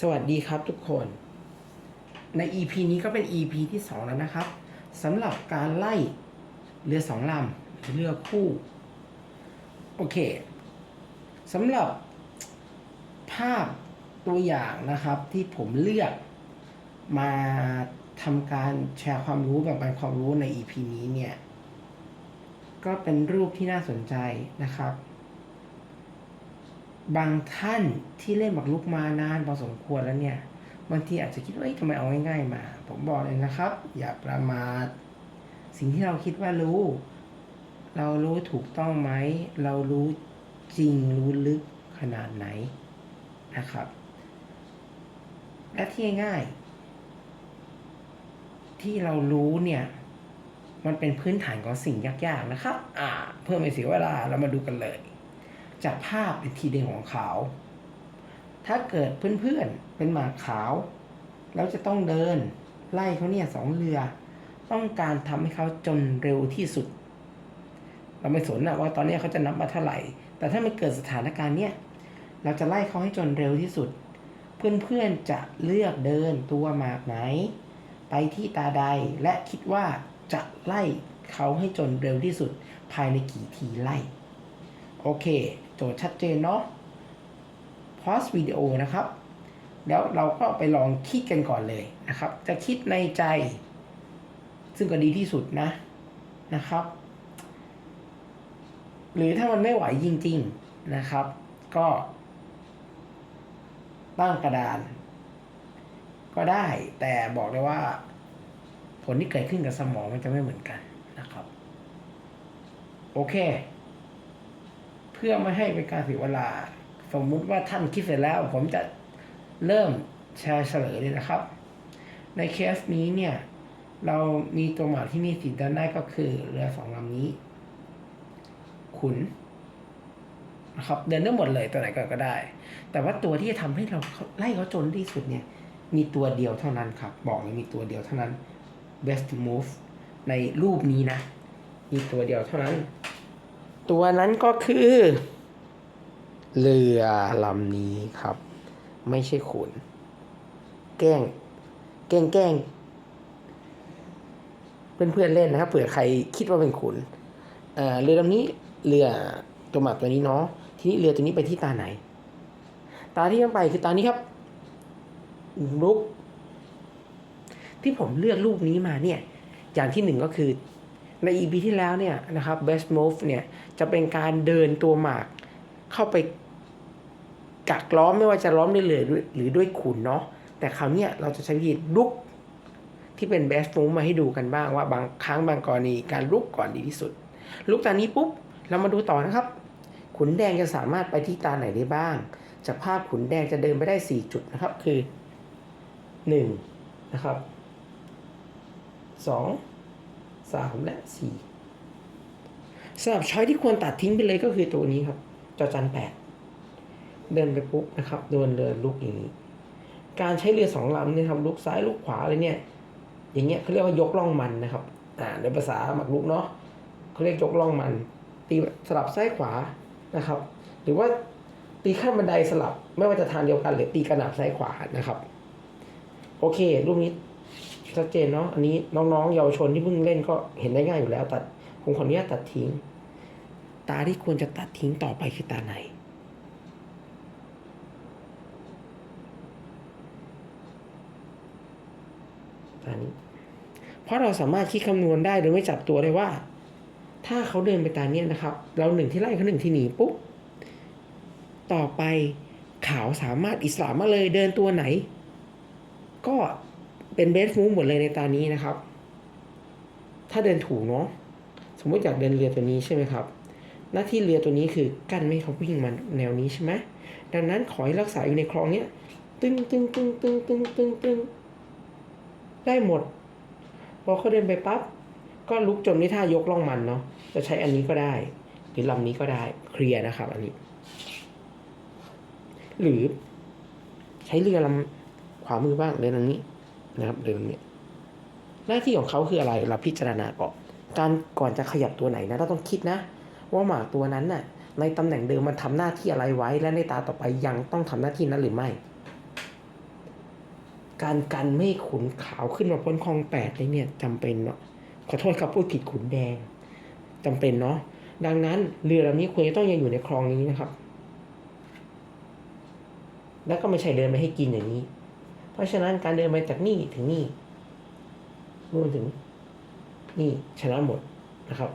สวัสดีครับทุกคน ใน EP นี้ก็เป็น EP ที่ 2 แล้วนะครับสำหรับการไล่เรือสองลำหรือเรือคู่ โอเคสำหรับภาพตัวอย่างนะครับที่ผมเลือกมาทำการแชร์ความรู้แบ่งปันความรู้ใน EP นี้เนี่ย ก็เป็นรูปที่น่าสนใจนะครับ บางท่านที่เล่นหมากรุกมานานพอสมควรแล้วเนี่ยบางทีอาจจะคิดว่าเอ้ยทำไมเอาง่ายๆมา ผมบอกเลยนะครับ อย่าประมาทสิ่งที่เราคิดว่ารู้ เรารู้ถูกต้องไหม เรารู้จริงรู้ลึกขนาดไหนนะครับ และที่ง่ายๆที่เรารู้เนี่ย มันเป็นพื้นฐานของสิ่งยากๆนะครับ อ่า เพื่อไม่เสียเวลาเรามาดูกันเลย จากภาพเป็นทีเด่นของขาว ถ้าเกิดเพื่อนๆเป็นหมาขาว แล้วจะต้องเดินไล่เขาเนี่ยสองเรือ ต้องการทำให้เขาจนเร็วที่สุด เราไม่สนนะว่าตอนนี้เขาจะนับมาเท่าไหร่ แต่ถ้ามันเกิดสถานการณ์เนี้ยเราจะไล่เขาให้จนเร็วที่สุด เพื่อนๆจะเลือกเดินตัวหมากไหน ไปที่ตาใดและคิดว่าจะไล่เขาให้จนเร็วที่สุด ภายในกี่ทีไล่ โอเค โจทย์ชัดเจนเนาะพอสวิดีโอนะครับ แล้วเราก็ไปลองคิดกันก่อนเลยนะครับ จะคิดในใจ ซึ่งก็ดีที่สุดนะนะครับ หรือถ้ามันไม่ไหวจริง ๆนะครับ ก็ตั้งกระดาน ก็ได้แต่บอกเลยว่า ผลที่เกิดขึ้นกับสมองมันจะไม่เหมือนกันนะครับ โอเค เพื่อไม่ให้เป็นการเสียเวลา สมมุติว่าท่านคิดเสร็จแล้ว ผมจะเริ่มแชร์เฉลยเลยนะครับ ในเคสนี้เนี่ย เรามีตัวหมาที่มีสีด้านหน้ก็คือเรือสองลำนี้ ขุนนะครับเดินได้หมดเลยตัวไหนก่อนก็ได้ แต่ว่าตัวที่จะทำให้เราไล่เขาจนที่สุดเนี่ย มีตัวเดียวเท่านั้นครับ บอกเลยมีตัวเดียวเท่านั้น best move ในรูปนี้นะ มีตัวเดียวเท่านั้น ตัวนั้นก็คือ เรือลำนี้ครับ ไม่ใช่ขุน แกล้ง แกล้งแกล้งเพื่อนๆเล่นนะครับเผื่อใครคิดว่าเป็นขุนเอ่อเรือลำนี้เรือตัวหมากตัวนี้เนาะทีนี้เรือตัวนี้ไปที่ตาไหน ตาที่ต้องไปคือตานี้ครับลุก ที่ผมเลือกรูปนี้มาเนี่ย อย่างที่หนึ่งก็คือ ใน EP ที่แล้วเนี่ยนะครับ best move เนี่ยจะเป็นการเดินตัวหมากเข้าไปกักล้อมไม่ว่าจะล้อมด้วยเรือหรือหรือด้วยขุนเนาะแต่คราวนี้เราจะใช้วิธีลุกที่เป็น best move มาให้ดูกันบ้างว่าบางครั้งบางกรณีการลุกก่อนดีที่สุด ลุกตานี้ปุ๊บเรามาดูต่อนะครับ ขุนแดงจะสามารถไปที่ตาไหนได้บ้าง จากภาพขุนแดงจะเดินไปได้ 4 จุดนะครับคือ 1 นะครับ 2 3 และ 4สำหรับช้อยที่ควรตัดทิ้งไปเลยก็คือตัวนี้ครับจอจันแปดเดินไปปุ๊บนะครับโดนเรือลุกอย่างนี้ การใช้เรือสองลำเนี่ยครับลุกซ้ายลุกขวาเลยเนี่ย อย่างเงี้ยเขาเรียกว่ายกล่องมันนะครับอ่าในภาษาหมักลุกเนาะเขาเรียกยกล่องมัน ตีสลับซ้ายขวานะครับ หรือว่าตีขั้นบันไดสลับไม่ว่าจะทางเดียวกันหรือตีกระหน่ำซ้ายขวานะครับ โอเค รูปนี้ ชัดเจนเนาะอันนี้น้องๆเยาวชนที่เพิ่งเล่นก็เห็นได้ง่ายอยู่แล้ว ตัดผมขออนุญาตตัดทิ้ง ตาที่ควรจะตัดทิ้งต่อไปคือตาไหน ตานี้ เพราะเราสามารถคิดคำนวณได้โดยไม่จับตัวเลยว่า ถ้าเขาเดินไปตาเนี้ยนะครับ เราหนึ่งที่ไล่เขาหนึ่งที่หนีปุ๊บต่อไปขาวสามารถอิสระมาเลยเดินตัวไหน ก็ เป็นเบสมูฟหมดเลยในตานี้นะครับ ถ้าเดินถูกเนาะสมมติอยากเดินเรือตัวนี้ใช่ไหมครับ หน้าที่เรือตัวนี้คือกั้นไม่ให้เขาวิ่งมาแนวนี้ใช่ไหมดังนั้นขอให้รักษาอยู่ในคลองเนี้ยตึงตึงตึงตึงตึงตึงตึงได้หมด พอเขาเดินไปปั๊บก็ลุกจนไม่ท่ายกล่องมันเนาะจะใช้อันนี้ก็ได้ หรือลำนี้ก็ได้เคลียร์นะครับอันนี้ หรือ ใช้เรือลำขวามือบ้างเรือลำนี้ นะครับเรือลำนี้หน้าที่ของเขาคืออะไรเราพิจารณาก่อนการก่อนจะขยับตัวไหนนะเราต้องคิดนะ ว่าหมากตัวนั้นน่ะ ในตำแหน่งเดิมมันทำหน้าที่อะไรไว้ และในตาต่อไปยังต้องทำหน้าที่นั้นหรือไม่ การกันไม่ขุนขาวขึ้นมาพ้นคลองแปดเลยเนี่ยจำเป็นเนาะขอโทษครับพูดผิดขุนแดงจำเป็นเนาะดังนั้นเรือลำนี้ควรจะต้องยังอยู่ในคลองนี้นะครับ แล้วก็ไม่ใช่เดินไปให้กินอย่างนี้ เพราะฉะนั้นการเดินไปจากนี่ถึงนี่รวมถึงนี่ชนะหมดนะครับ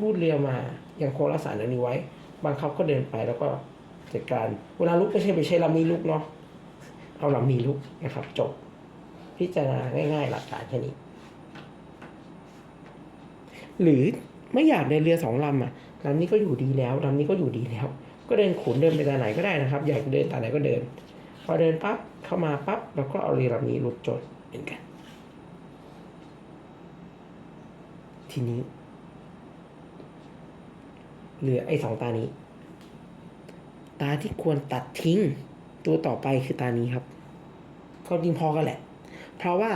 รูดเรือมายังคงรักษาเรื่องนี้ไว้ บางครั้งก็เดินไปแล้วก็จัดการ เวลาลุกไม่ใช่ไปใช้ลำนี้ลุกเนาะเอาลำนี้ลุกนะครับ จบ พิจารณาง่าย ๆ หลักการแค่นี้ หรือไม่อยากเดินเรือสองลำอะลำนี้ก็อยู่ดีแล้วลำนี้ก็อยู่ดีแล้ว ก็เดินขุนเดินไปตาไหนก็ได้นะครับ อยากเดินตาไหนก็เดิน พอเดินปั๊บเข้ามาปั๊บเราก็เอาเรือลำนี้ลุดจดเหมือนกัน ทีนี้ เหลือไอ้สองตานี้ ตาที่ควรตัดทิ้งตัวต่อไปคือตานี้ครับก็จริงพอกันแหละ เพราะว่า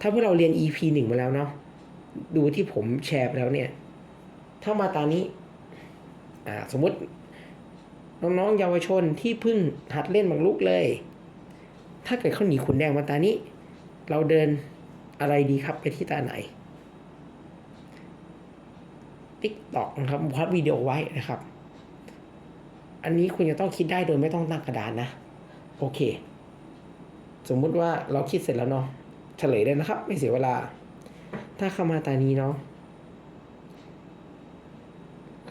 ถ้าพวกเราเรียน EP หนึ่งมาแล้วเนาะดูที่ผมแชร์ไปแล้วเนี่ย ถ้ามาตานี้ อ่า สมมติ น้องๆเยาวชนที่เพิ่งหัดเล่นหมากรุกเลย ถ้าเกิดเขาหนีขุนแดงมาตานี้ เราเดินอะไรดีครับไปที่ตาไหนติ๊กตอกนะครับพัดวิดีโอไว้นะครับ อันนี้คุณจะต้องคิดได้โดยไม่ต้องตั้งกระดานนะ โอเค สมมุติว่าเราคิดเสร็จแล้วเนาะเฉลยเลยนะครับ ไม่เสียเวลา ถ้าเข้ามาตานี้เนาะ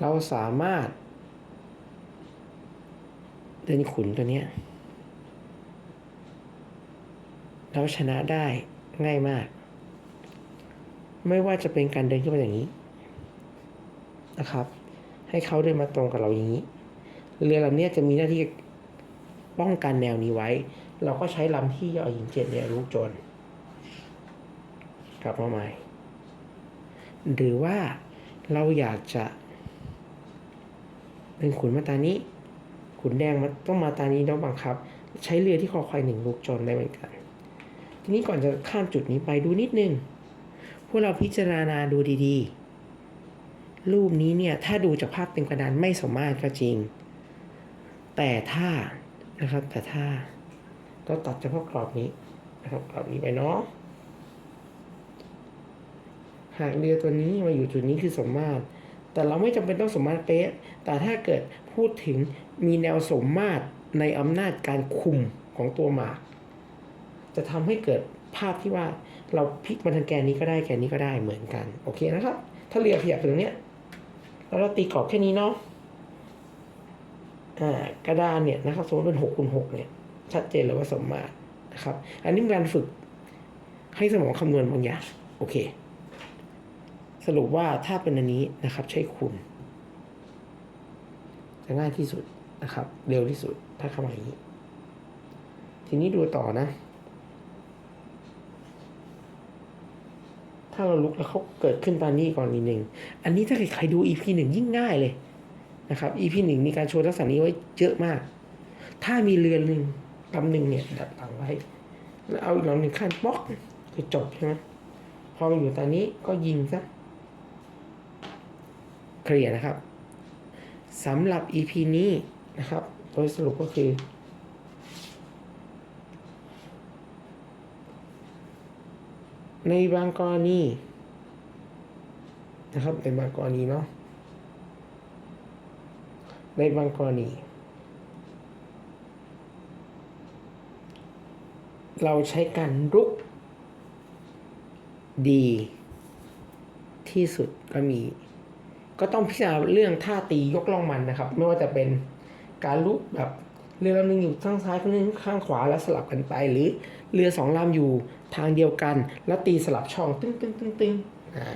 เราสามารถ เดินขุนตัวเนี้ยเราชนะได้ง่ายมาก ไม่ว่าจะเป็นการเดินขึ้นมาอย่างนี้นะครับ ให้เขาเดินมาตรงกับเราอย่างนี้ เรือลำนี้จะมีหน้าที่ป้องกันแนวนี้ไว้ เราก็ใช้ลำที่ยอหญิงเจ็ดเนี่ยลูกจรกลับมาใหม่ หรือว่าเราอยากจะเป็นขุนมาตานี้ ขุนแดงมันต้องมาตานี้ต้องบังคับ ใช้เรือที่คอควายหนึ่งลูกจรได้เหมือนกัน ทีนี้ก่อนจะข้ามจุดนี้ไปดูนิดนึง พวกเราพิจารณาดูดีๆ รูปนี้เนี่ยถ้าดูจากภาพเต็มกระดานไม่สมมาตรก็จริง แต่ถ้านะครับแต่ถ้าเราตัดเฉพาะกรอบนี้นะครับกรอบนี้ไปเนาะหากเรือตัวนี้มาอยู่จุดนี้คือสมมาตร แต่เราไม่จำเป็นต้องสมมาตรเป๊ะ แต่ถ้าเกิดพูดถึงมีแนวสมมาตรในอำนาจการคุมของตัวหมาก จะทำให้เกิดภาพที่ว่าเราพลิกมาทางแกนนี้ก็ได้แกนนี้ก็ได้เหมือนกัน โอเคนะครับ ถ้าเรือขยับไปตรงเนี้ยแล้วเราตีกรอบแค่นี้เนาะอ่ากระดานเนี่ยนะครับสมมติเป็นหกคูณหกเนี่ยชัดเจนเลยว่าสมมาตรนะครับ อันนี้เป็นการฝึกให้สมองคำนวณบางอย่างโอเค สรุปว่าถ้าเป็นอันนี้นะครับ ใช้คูณจะง่ายที่สุดนะครับ เร็วที่สุดถ้าเข้ามาอย่างนี้ ทีนี้ดูต่อนะ ถ้าเราลุกแล้วเขาเกิดขึ้นตอนนี้ก่อนนิดหนึ่งอันนี้ถ้าใครดู EP หนึ่งยิ่งง่ายเลยนะครับ EP หนึ่งมีการโชว์ลักษณะนี้ไว้เยอะมาก ถ้ามีเรือหนึ่งลำหนึ่งเนี่ยดัดหลังไว้แล้วเอาอีกลำหนึ่งขั้นป๊อกคือจบใช่ไหมพอมาอยู่ตอนนี้ก็ยิงซะ เคลียร์นะครับสำหรับ EP นี้นะครับ โดยสรุปก็คือ ในบางกรณีนะครับ ในบางกรณีเนาะในบางกรณี เราใช้การรุกดีที่สุดก็มี ก็ต้องพิจารณาเรื่องท่าตียกล่องมันนะครับ ไม่ว่าจะเป็นการลุกแบบเรือลำหนึ่งอยู่ข้างซ้ายคนหนึงข้างขวาแล้วสลับกันไป หรือเรือสองลำอยู่ทางเดียวกัน แล้วตีสลับช่องตึ้งตึ้งตึ้งตึ้งอ่า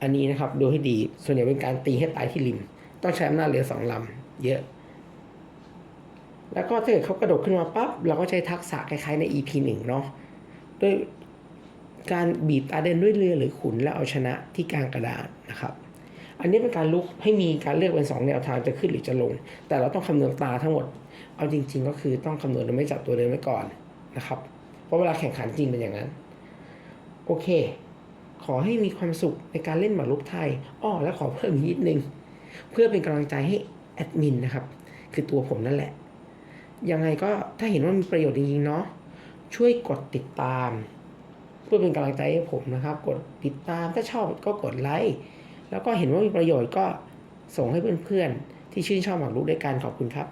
อันนี้นะครับดูให้ดีส่วนใหญ่เป็นการตีให้ตายที่ริม ต้องใช้อำนาจเรือสองลำเยอะ แล้วก็ถ้าเกิดเขากระโดดขึ้นมาปั๊บเราก็ใช้ทักษะคล้ายๆใน EP หนึ่งเนาะด้วยการบีบตาเดินด้วยเรือหรือขุนแล้วเอาชนะที่กลางกระดานนะครับ อันนี้เป็นการลุกให้มีการเลือกเป็นสองแนวทางจะขึ้นหรือจะลง แต่เราต้องคำนวณตาทั้งหมด เอาจริง ๆ ก็คือต้องคำนวณโดยไม่จับตัวเดินไว้ก่อนนะครับ เพราะเวลาแข่งขันจริงเป็นอย่างนั้น โอเค ขอให้มีความสุขในการเล่นหมากรุกไทยอ้อและขอเพิ่มอีกนิดนึง เพื่อเป็นกำลังใจให้แอดมินนะครับ คือตัวผมนั่นแหละ ยังไงก็ถ้าเห็นว่ามีประโยชน์จริงๆเนาะช่วยกดติดตาม เพื่อเป็นกำลังใจให้ผมนะครับ กดติดตามถ้าชอบก็กดไลค์ แล้วก็เห็นว่ามีประโยชน์ก็ส่งให้เพื่อนๆที่ชื่นชอบหมากรุกด้วยกันขอบคุณครับ